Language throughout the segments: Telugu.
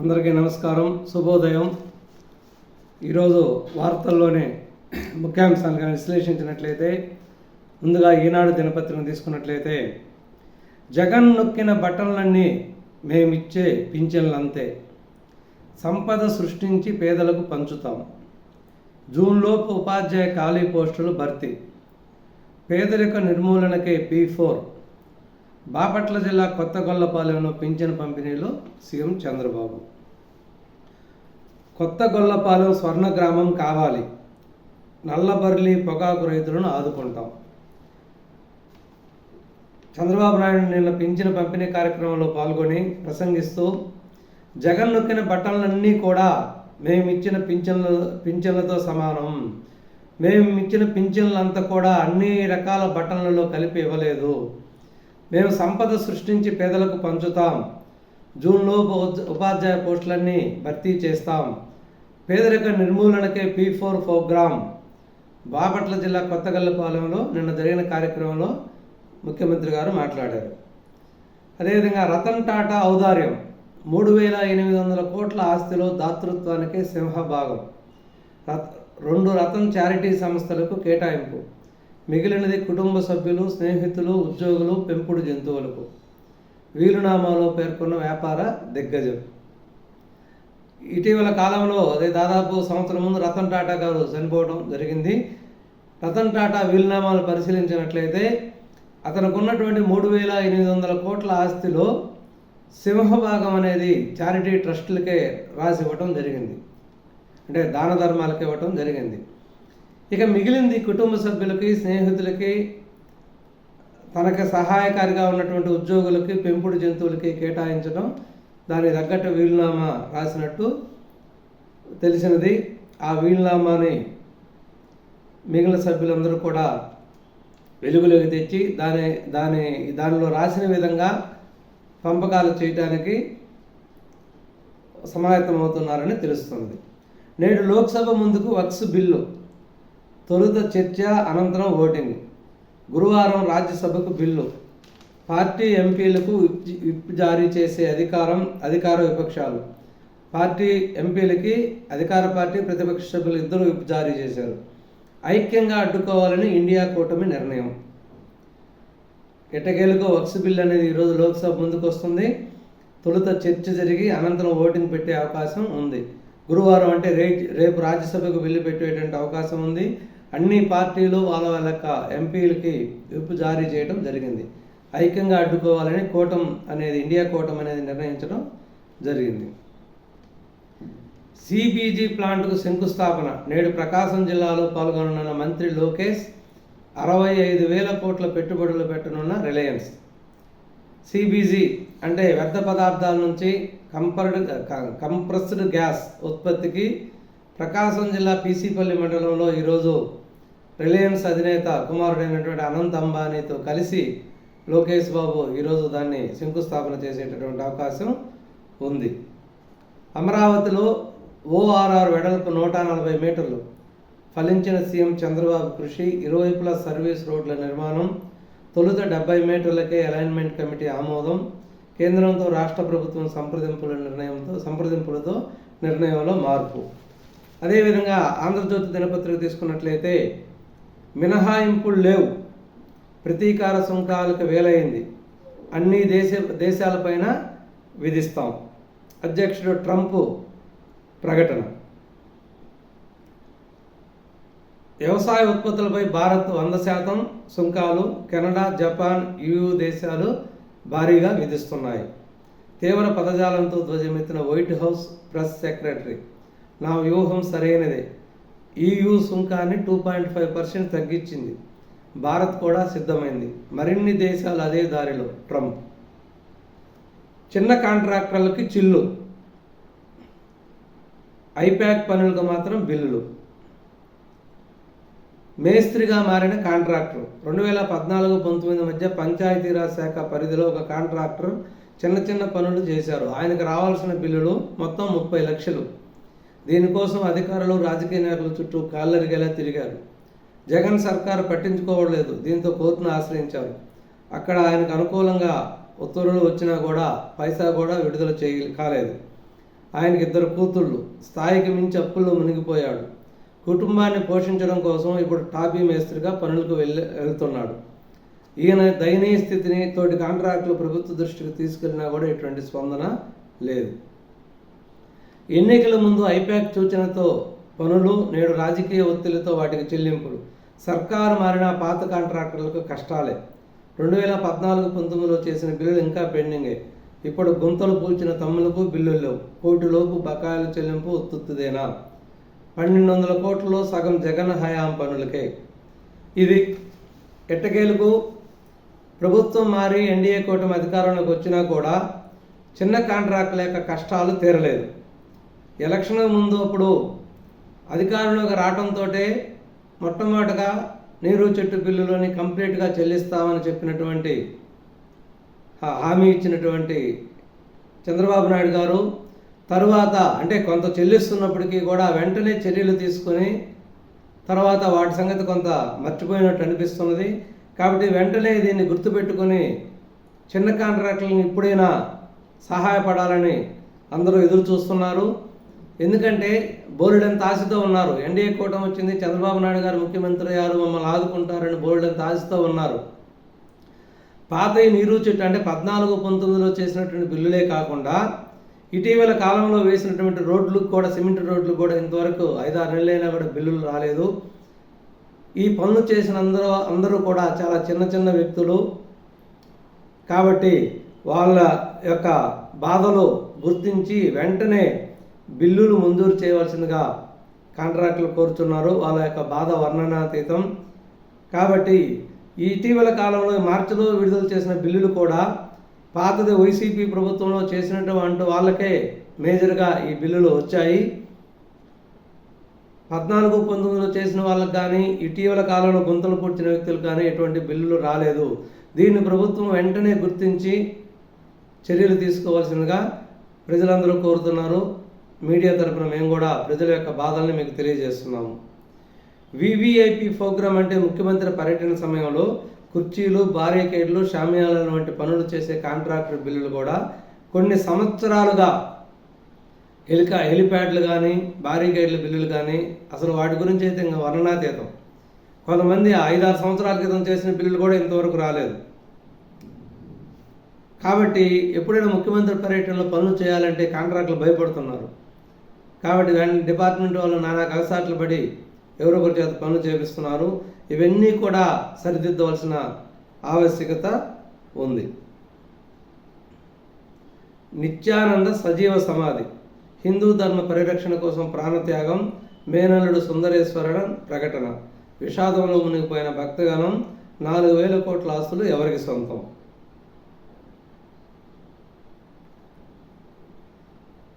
అందరికీ నమస్కారం శుభోదయం. ఈరోజు వార్తల్లోనే ముఖ్యాంశాలుగా విశ్లేషించినట్లయితే ముందుగా ఈనాడు దినపత్రికను తీసుకున్నట్లయితే జగన్ నొక్కిన బట్టలన్నీ మేమిచ్చే పింఛన్లంతే. సంపద సృష్టించి పేదలకు పంచుతాం. జూన్లోపు ఉపాధ్యాయ ఖాళీ పోస్టులు భర్తీ. పేదరిక నిర్మూలనకే పీ ఫోర్. బాపట్ల జిల్లా కొత్తగొల్లపాలెంలో పింఛన్ పంపిణీలో సీఎం చంద్రబాబు. కొత్తగొల్లపాలెం స్వర్ణ గ్రామం కావాలి. నల్లబర్లి పొగాకు రైతులను ఆదుకుంటాం. చంద్రబాబు నాయుడు నిన్న పింఛన్ పంపిణీ కార్యక్రమంలో పాల్గొని ప్రసంగిస్తూ జగన్ నొక్కిన బట్టలన్నీ కూడా మేము ఇచ్చిన పింఛన్లు పింఛన్లతో సమానం. మేము ఇచ్చిన పింఛన్లంతా కూడా అన్ని రకాల బట్టలలో కలిపి ఇవ్వలేదు. మేము సంపద సృష్టించి పేదలకు పంచుతాం. జూన్లోపు ఉపాధ్యాయ పోస్టులన్నీ భర్తీ చేస్తాం. పేదరిక నిర్మూలనకే పీ ఫోర్ ప్రోగ్రామ్ బాపట్ల జిల్లా కొత్తగల్లపాలెంలో నిన్న జరిగిన కార్యక్రమంలో ముఖ్యమంత్రి గారు మాట్లాడారు. అదేవిధంగా రతన్ టాటా ఔదార్యం మూడు వేల ఎనిమిది వందల కోట్ల ఆస్తిలో దాతృత్వానికి సింహభాగం. రత్- రెండు రతన్ చారిటీ సంస్థలకు కేటాయింపు. మిగిలినది కుటుంబ సభ్యులు స్నేహితులు ఉద్యోగులు పెంపుడు జంతువులకు. వీలునామాలో పేర్కొన్న వ్యాపార దిగ్గజం. ఇటీవల కాలంలో అదే దాదాపు సంవత్సరం ముందు రతన్ టాటా గారు చనిపోవడం జరిగింది. రతన్ టాటా వీలునామాలు పరిశీలించినట్లయితే అతనుకున్నటువంటి మూడు వేల ఎనిమిది వందల కోట్ల ఆస్తిలో సింహభాగం అనేది చారిటీ ట్రస్టులకే రాసి ఇవ్వటం జరిగింది. అంటే దాన ధర్మాలకి ఇవ్వటం జరిగింది. ఇక మిగిలింది కుటుంబ సభ్యులకి స్నేహితులకి తనకి సహాయకారిగా ఉన్నటువంటి ఉద్యోగులకి పెంపుడు జంతువులకి కేటాయించడం దానికి తగ్గట్టు వీలునామా రాసినట్టు తెలిసినది. ఆ వీలునామాని మిగిలిన సభ్యులందరూ కూడా వెలుగులోకి తెచ్చి దాని దాని దానిలో రాసిన విధంగా పంపకాలు చేయటానికి సమాయత్తమవుతున్నారని తెలుస్తుంది. నేడు లోక్సభ ముందుకు వక్స్ బిల్లు తొలుత చర్చ అనంతరం ఓటింగ్. గురువారం రాజ్యసభకు బిల్లు. పార్టీ ఎంపీలకు విప్ విప్ జారీ చేసే అధికారం అధికార విపక్షాలు. పార్టీ ఎంపీలకి అధికార పార్టీ ప్రతిపక్ష సభ్యులు ఇద్దరు విప్ జారీ చేశారు. ఐక్యంగా అడ్డుకోవాలని ఇండియా కూటమి నిర్ణయం. ఎట్టకేలకు వక్స్ బిల్ అనేది ఈరోజు లోక్సభ ముందుకు వస్తుంది తొలుత చర్చ జరిగి అనంతరం ఓటింగ్ పెట్టే అవకాశం ఉంది. గురువారం అంటే రే రేపు రాజ్యసభకు బిల్లు పెట్టేటువంటి అవకాశం ఉంది. అన్ని పార్టీలు వాళ్ళ వాళ్ళ యొక్క ఎంపీలకి విప్ జారీ చేయడం జరిగింది. ఐక్యంగా అడ్డుకోవాలని కూటం అనేది ఇండియా కూటం అనేది నిర్ణయించడం జరిగింది. సిబీజీ ప్లాంట్కు శంకుస్థాపన. నేడు ప్రకాశం జిల్లాలో పాల్గొననున్న మంత్రి లోకేష్ అరవై ఐదు వేల కోట్ల పెట్టుబడులు పెట్టనున్న రిలయన్స్. సిబీజీ అంటే వ్యర్థ పదార్థాల నుంచి కంపర్డ్ కంప్రెస్డ్ గ్యాస్ ఉత్పత్తికి ప్రకాశం జిల్లా పీసీపల్లి మండలంలో ఈరోజు రిలయన్స్ అధినేత కుమారుడైనటువంటి అనంత్ అంబానీతో కలిసి లోకేష్ బాబు ఈరోజు దాన్ని శంకుస్థాపన చేసేటటువంటి అవకాశం ఉంది. అమరావతిలో ఓఆర్ఆర్ వెడల్పు నూట నలభై మీటర్లు ఫలించిన సీఎం చంద్రబాబు కృషి ఇరువైపులా సర్వీస్ రోడ్ల నిర్మాణం తొలుత డెబ్బై మీటర్లకే అలైన్మెంట్ కమిటీ ఆమోదం కేంద్రంతో రాష్ట్ర ప్రభుత్వం సంప్రదింపుల నిర్ణయంతో సంప్రదింపులతో నిర్ణయంలో మార్పు. అదేవిధంగా ఆంధ్రజ్యోతి దినపత్రిక తీసుకున్నట్లయితే మినహాయింపులు లేవు. ప్రతీకార సుంకాలకు వేలైంది. అన్ని దేశ దేశాలపైన విధిస్తాం. అధ్యక్షుడు ట్రంప్ ప్రకటన. వ్యవసాయ ఉత్పత్తులపై భారత్ వంద శాతం సుంకాలు కెనడా జపాన్ యుయు దేశాలు భారీగా విధిస్తున్నాయి. తీవ్ర పదజాలంతో ధ్వజమెత్తిన వైట్ హౌస్ ప్రెస్ సెక్రటరీ. నా వ్యూహం సరైనదే. ఈయూ సుంకాన్ని టూ పాయింట్ ఫైవ్ పర్సెంట్ తగ్గించింది. భారత్ కూడా సిద్ధమైంది. మరిన్ని దేశాలు అదే దారిలో. ట్రంప్. చిన్న కాంట్రాక్టర్లకి చిల్లు. ఐప్యాక్ పనులకు మాత్రం బిల్లులు. మేస్త్రిగా మారిన కాంట్రాక్టర్. రెండు వేల పద్నాలుగు పంతొమ్మిది మధ్య పంచాయతీరాజ్ శాఖ పరిధిలో ఒక కాంట్రాక్టర్ చిన్న చిన్న పనులు చేశారు. ఆయనకు రావాల్సిన బిల్లులు మొత్తం ముప్పై లక్షలు. దీనికోసం అధికారులు రాజకీయ నాయకుల చుట్టూ కాళ్ళరిగేలా తిరిగారు. జగన్ సర్కారు పట్టించుకోవట్లేదు. దీంతో కోర్టును ఆశ్రయించారు. అక్కడ ఆయనకు అనుకూలంగా ఉత్తర్వులు వచ్చినా కూడా పైసా కూడా విడుదల చేయ కాలేదు. ఆయనకి ఇద్దరు కూతుళ్ళు. స్థాయికి మించి అప్పుల్లో మునిగిపోయాడు. కుటుంబాన్ని పోషించడం కోసం ఇప్పుడు టాపీ మేస్త్రిగా పనులకు వెళ్ళి వెళ్తున్నాడు. ఈయన దయనీయ స్థితిని తోటి కాంట్రాక్టులు ప్రభుత్వ దృష్టికి తీసుకెళ్ళినా కూడా ఎటువంటి స్పందన లేదు. ఎన్నికల ముందు ఐపాక్ సూచనతో పనులు నేడు రాజకీయ ఒత్తిడితో వాటికి చెల్లింపులు. సర్కారు మారిన పాత కాంట్రాక్టర్లకు కష్టాలే. రెండు వేల పద్నాలుగు పంతొమ్మిదిలో చేసిన బిల్లులు ఇంకా పెండింగే. ఇప్పుడు గుంతలు పూల్చిన తమ్ములకు బిల్లులు లేవు. కోటిలోపు బకాయిల చెల్లింపు ఉత్తుత్తుదేనా పన్నెండు వందల కోట్లలో సగం జగన్ హయాం పనులకే. ఇది ఎట్టకేలకు? ప్రభుత్వం మారి ఎన్డీఏ కూటమి అధికారంలోకి వచ్చినా కూడా చిన్న కాంట్రాక్టుల యొక్క కష్టాలు తీరలేదు. ఎలక్షన్ ముందు అప్పుడు అధికారంలోకి రావడంతో మొట్టమొదటగా నీరు చెట్టు బిల్లులోని కంప్లీట్గా చెల్లిస్తామని చెప్పినటువంటి హామీ ఇచ్చినటువంటి చంద్రబాబు నాయుడు గారు తర్వాత అంటే కొంత చెల్లిస్తున్నప్పటికీ కూడా వెంటనే చర్యలు తీసుకొని తర్వాత వాటి సంగతి కొంత మర్చిపోయినట్టు అనిపిస్తున్నది. కాబట్టి వెంటనే దీన్ని గుర్తుపెట్టుకొని చిన్న కాంట్రాక్టులను ఇప్పుడైనా సహాయపడాలని అందరూ ఎదురు చూస్తున్నారు ఎందుకంటే బోలెడంత ఆశతో ఉన్నారు. ఎన్డీఏ కూటమి వచ్చింది చంద్రబాబు నాయుడు గారు ముఖ్యమంత్రి గారు మమ్మల్ని ఆదుకుంటారని బోలెడంత ఆశతో ఉన్నారు. పాత నీరు చెట్టు అంటే పద్నాలుగు పంతొమ్మిదిలో చేసినటువంటి బిల్లులే కాకుండా ఇటీవల కాలంలో వేసినటువంటి రోడ్లు కూడా సిమెంట్ రోడ్లు కూడా ఇంతవరకు ఐదారు నెలలైనా కూడా బిల్లులు రాలేదు. ఈ పనులు చేసిన అందరూ అందరూ కూడా చాలా చిన్న చిన్న వ్యక్తులు. కాబట్టి వాళ్ళ యొక్క బాధలు గుర్తించి వెంటనే బిల్లులు మంజూరు చేయవలసిందిగా కాంట్రాక్టులు కోరుతున్నారు. వాళ్ళ యొక్క బాధ వర్ణనాతీతం. కాబట్టి ఈ ఇటీవల కాలంలో మార్చిలో విడుదల చేసిన బిల్లులు కూడా పాతది వైసీపీ ప్రభుత్వంలో చేసినటువంటి వాళ్ళకే మేజర్గా ఈ బిల్లులు వచ్చాయి. పద్నాలుగు పంతొమ్మిదిలో చేసిన వాళ్ళకి కానీ ఇటీవల కాలంలో గుంతలు పుట్టిన వ్యక్తులకు కానీ ఎటువంటి బిల్లులు రాలేదు. దీన్ని ప్రభుత్వం వెంటనే గుర్తించి చర్యలు తీసుకోవాల్సిందిగా ప్రజలందరూ కోరుతున్నారు. మీడియా తరపున మేము కూడా ప్రజల యొక్క బాధల్ని మీకు తెలియజేస్తున్నాము. వివిఐపి ప్రోగ్రామ్ అంటే ముఖ్యమంత్రి పర్యటన సమయంలో కుర్చీలు బారికేడ్లు షామియాలను వంటి పనులు చేసే కాంట్రాక్టర్ బిల్లులు కూడా కొన్ని సంవత్సరాలుగా హెలికా హెలిప్యాడ్లు కానీ బారికేడ్ల బిల్లులు కానీ అసలు వాటి గురించి అయితే ఇంకా వర్ణనాతీతం. కొంతమంది ఐదారు సంవత్సరాల క్రితం చేసిన బిల్లులు కూడా ఇంతవరకు రాలేదు. కాబట్టి ఎప్పుడైనా ముఖ్యమంత్రి పర్యటనలో పనులు చేయాలంటే కాంట్రాక్టులు భయపడుతున్నారు. కాబట్టి వెంటనే డిపార్ట్మెంట్ వాళ్ళు నానా కలసాట్లు పడి ఎవరో ఒకరి చేత పనులు చేపిస్తున్నారు. ఇవన్నీ కూడా సరిదిద్దవలసిన ఆవశ్యకత ఉంది. నిత్యానంద సజీవ సమాధి హిందూ ధర్మ పరిరక్షణ కోసం ప్రాణత్యాగం మేనల్లుడు సుందరేశ్వరుడు ప్రకటన విషాదంలో మునిగిపోయిన భక్తగణం నాలుగు వేల కోట్ల ఆస్తులు ఎవరికి సొంతం?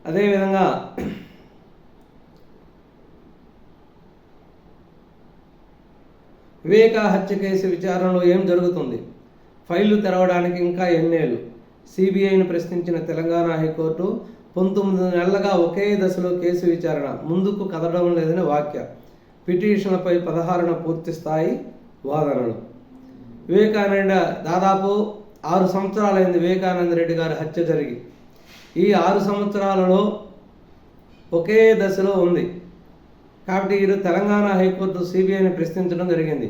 అదేవిధంగా వివేక హత్య కేసు విచారణలో ఏం జరుగుతుంది? ఫైళ్ళు తెరవడానికి ఇంకా ఎన్నేళ్ళు సిబిఐని ప్రశ్నించిన తెలంగాణ హైకోర్టు పంతొమ్మిది నెలలుగా ఒకే దశలో కేసు విచారణ ముందుకు కదలడం లేదని వాక్య. పిటిషన్లపై పదహారున పూర్తి స్థాయి వాదనలు. వివేకానంద దాదాపు ఆరు సంవత్సరాలైంది వివేకానంద రెడ్డి గారి హత్య జరిగి ఈ ఆరు సంవత్సరాలలో ఒకే దశలో ఉంది. కాబట్టి వీరు తెలంగాణ హైకోర్టు సిబిఐని ప్రశ్నించడం జరిగింది.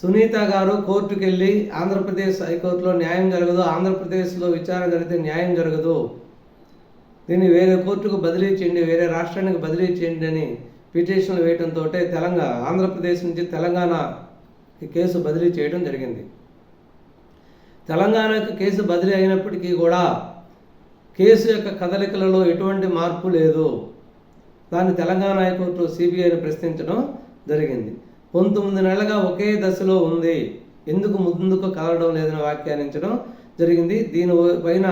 సునీత గారు కోర్టుకు వెళ్ళి ఆంధ్రప్రదేశ్ హైకోర్టులో న్యాయం జరగదు ఆంధ్రప్రదేశ్లో విచారణ జరిగితే న్యాయం జరగదు. దీన్ని వేరే కోర్టుకు బదిలీ చేయండి వేరే రాష్ట్రానికి బదిలీ చేయండి అని పిటిషన్లు వేయడంతో తెలంగాణ ఆంధ్రప్రదేశ్ నుంచి తెలంగాణ కేసు బదిలీ చేయడం జరిగింది. తెలంగాణకు కేసు బదిలీ అయినప్పటికీ కూడా కేసు యొక్క కదలికలలో ఎటువంటి మార్పు లేదు. దాన్ని తెలంగాణ హైకోర్టు సిబిఐని ప్రశ్నించడం జరిగింది. పంతొమ్మిది నెలలుగా ఒకే దశలో ఉంది. ఎందుకు ముందుకు కదలడం లేదని వ్యాఖ్యానించడం జరిగింది. దీని పైన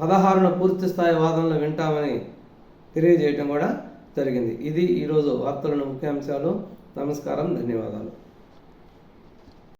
పదహారున పూర్తి స్థాయి వాదనలు వింటామని తెలియజేయటం కూడా జరిగింది. ఇది ఈరోజు వార్తలను ముఖ్యాంశాలు. నమస్కారం. ధన్యవాదాలు.